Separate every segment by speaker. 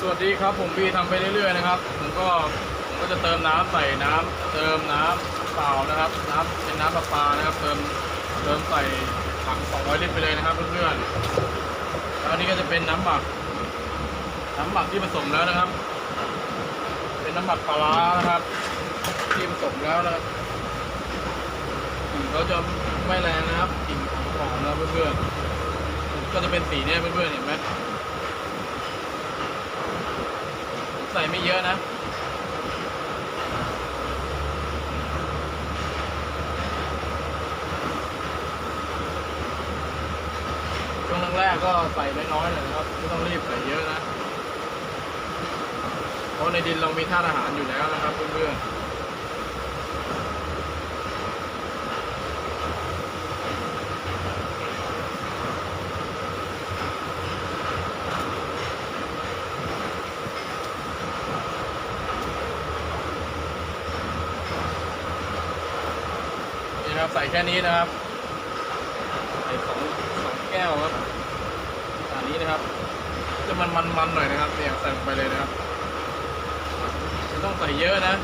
Speaker 1: สวัสดีครับผมพี่ทำไปเรื่อยๆนะครับ ผมก็ผมก็จะเติมน้ำใส่น้ำเติมน้ำเปล่านะครับ น้ำเป็นน้ำประปานะครับ เติมเติมใส่ถัง 200 ลิตรไปเลยนะครับเพื่อนๆแล้วอันนี้ก็จะเป็นน้ำหมัก น้ำหมักที่ผสมแล้วนะครับ เป็นน้ำหมักปลาร้านะครับ ที่ผสมแล้วนะครับกลิ่นเขาจะไม่แรงนะครับกลิ่นหอมนะเพื่อนๆก็จะเป็นสีเนี้ยเพื่อนๆเห็นไหม ใส่ไม่เยอะนะช่วงแรกๆก็ใส่น้อยๆหน่อยนะครับไม่ต้องรีบใส่เยอะนะ เพราะในดินเรามีธาตุอาหารอยู่แล้วนะครับเพื่อนๆ นะครับ ใส่แค่นี้นะครับใส่สองสองแก้วครับอันนี้นะครับ จะมันมันมันๆหน่อยนะครับเนี่ยใส่ลงไปเลยนะครับไม่ต้องใส่เยอะนะ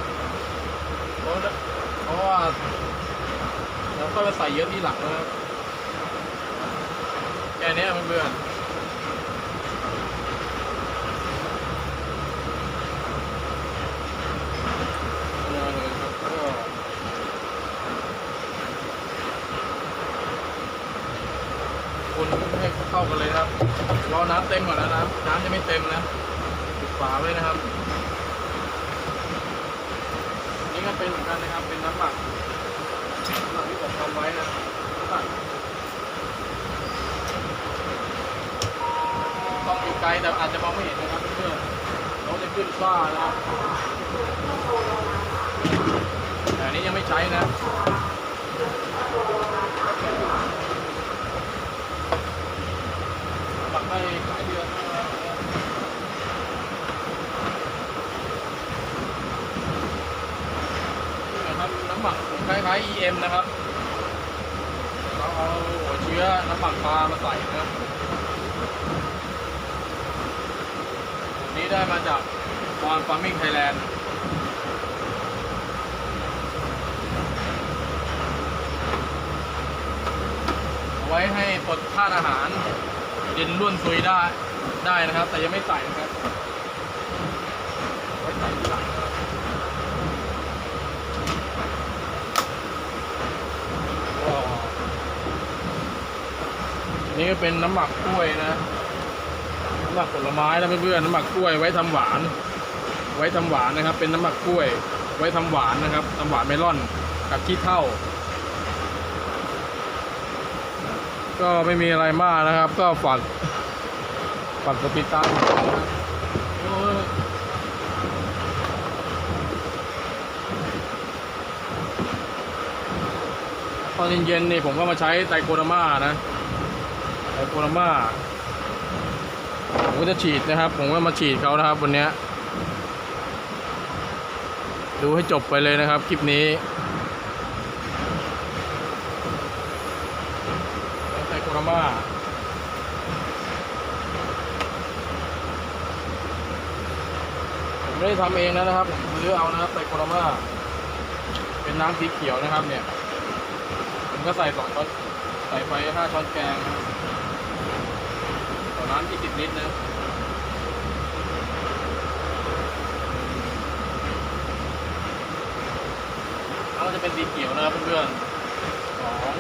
Speaker 1: เพราะเพราะว่าเราก็จะใส่เยอะที่หลังนะครับแค่นี้เพื่อนๆเอาเลยครับก็ คนให้เข้ากันเลยครับ รอน้ำเต็มก่อนนะน้ำน้ำจะไม่เต็มนะปิดฝาไว้นะครับ นี่ก็เป็นเหมือนกันนะครับ เป็นน้ำหมักน้ำหมักที่ผมทำไว้นะน้ำหมักต้องอยู่ไกลแต่อาจจะมองไม่เห็นนะครับเพื่อนเราจะขึ้นฟ้านะครับแต่นนี้ยังไม่ใช้นะ หมักไปหลายเดือนนะครับนี่นะครับน้ำ หมักคล้ายๆ EM นะครับ เราเอาหัวเชื้อน้ำหมักปลามาใส่นะครับนี้ได้มาจากวอนฟาร์มิ่งไทยแลนด์ไว้ให้ปลดธาตุอาหารดินร่วนซุยได้ได้นะครับ แต่ยังไม่ใส่นะครับไว้ใส่ทีหลังนะครับก็อั นี่ก็เป็นน้ำหมักกล้วยนะ น้ำหมักผลไม้นะเพื่อนๆ น้ำหมักกล้วยไว้ทำหวาน ไว้ทำหวานนะครับ เป็นน้ำหมักกล้วย ไว้ทำหวานนะครับทำหวานเมลอนกับขี้เถ้าก็ไม่มีอะไรมากนะครับ ก็ฝากฝากกดติตานะรับโอ้ยตอนเย็นๆนี่ผมก็มาใช้ไตโคดาม่านะ โคดาม่าผมก็จะฉีดนะครับ ผมก็มาฉีดเขานะครับ วันนี้ดูให้จบไปเลยนะครับ คลิปนี้ไตรโครามาผมไม่ได้ทำเองนะนะครับผมซื้อเอานะครับไตรโครามาเป็นน้ำสีเขียวนะครับเนี่ยผมก็ใส่สองช้อนใส่ไปห้าช้อนแกงนะ น้ำยี่สิบลิตรนะแล้วก็จะเป็นสีเขียวนะครับเพื่อนๆสอง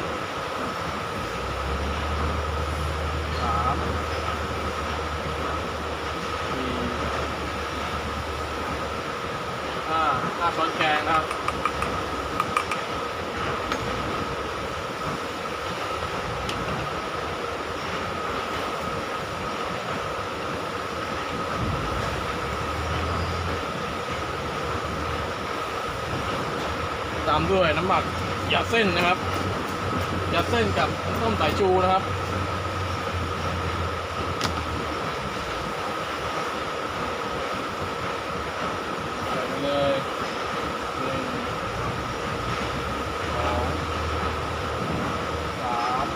Speaker 1: สามสี่ห้าห้าช้อนแกงครับามด้วยน้ำหมักยาเส้นนะครับยาเส้นกับน้ำส้มสายชูนะครับใส่ไปเลยหนึ่งสองสาม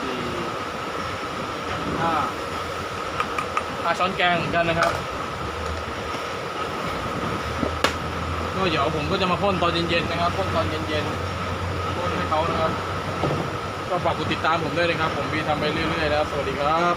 Speaker 1: สี่ห้าห้าช้อนแกงเหมือนกันนะครับ ก็เดี๋ยวผมก็จะมาพ่นตอนเย็นๆนะครับพ่นตอนเย็นๆพ่นให้เขานะครับ ก็ฝากกดติดตามผมด้วยนะครับ ผมมีทำไปเรื่อยๆแล้ว สวัสดีครับ